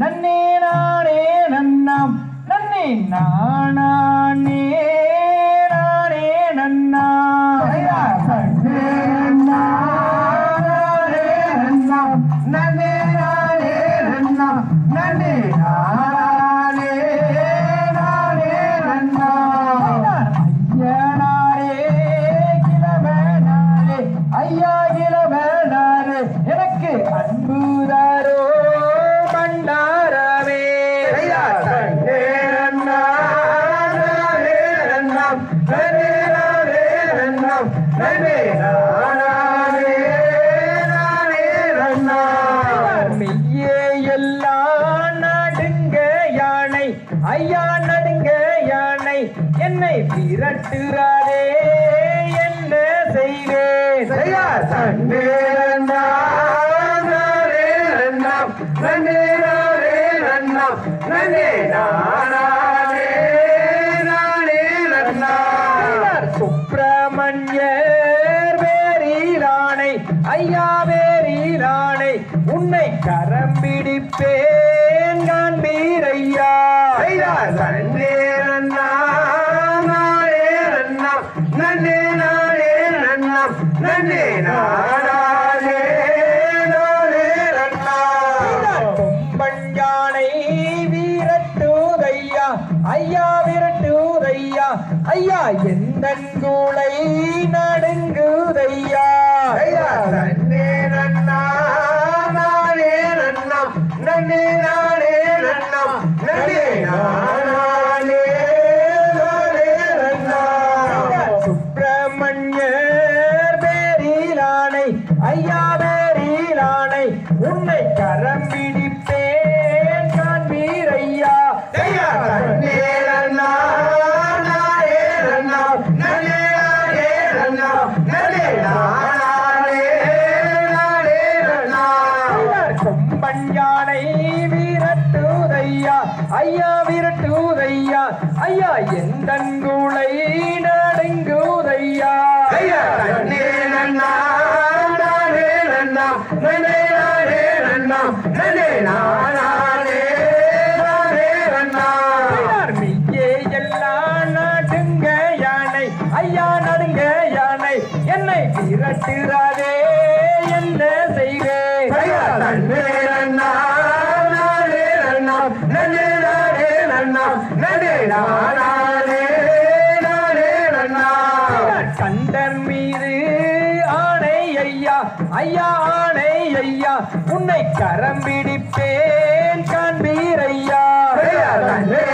நன்னே நானே நன்னாம் நன்னே நானே நானே நன்னா ஐயனாரே கிழவனாரே ஐயா மெய்யே எல்லாம் நடுங்க யானை ஐயா நடுங்க யானை என்னை விரட்டுறாரே என்ன செய்வேன்? சுப்பிரமணியர் வேரிலானை ஐயா உன்னை கரம் பிடிப்பேன் நான் வீரையா கொம்பன் ஐயா எந்த கூளை நடுங்குதையா? சுப்பிரமணியர் கொம்பன் யானை வீரட்டூதையா ஐயா வீரட்டூதையா ஐயா எந்த கூளை நடுங்குதையா மெய்யே எல்லாம் நடுங்க யானை ஐயா நடுங்க யானை என்னை விரட்டுறாதே என்ன செய்வேன் கண்டர் மீது ஆணை ஐயா ஐயா ஆணை ஐயா உன்னை கரம் பிடிப்பேன் காண்பீர் ஐயா. நன்னே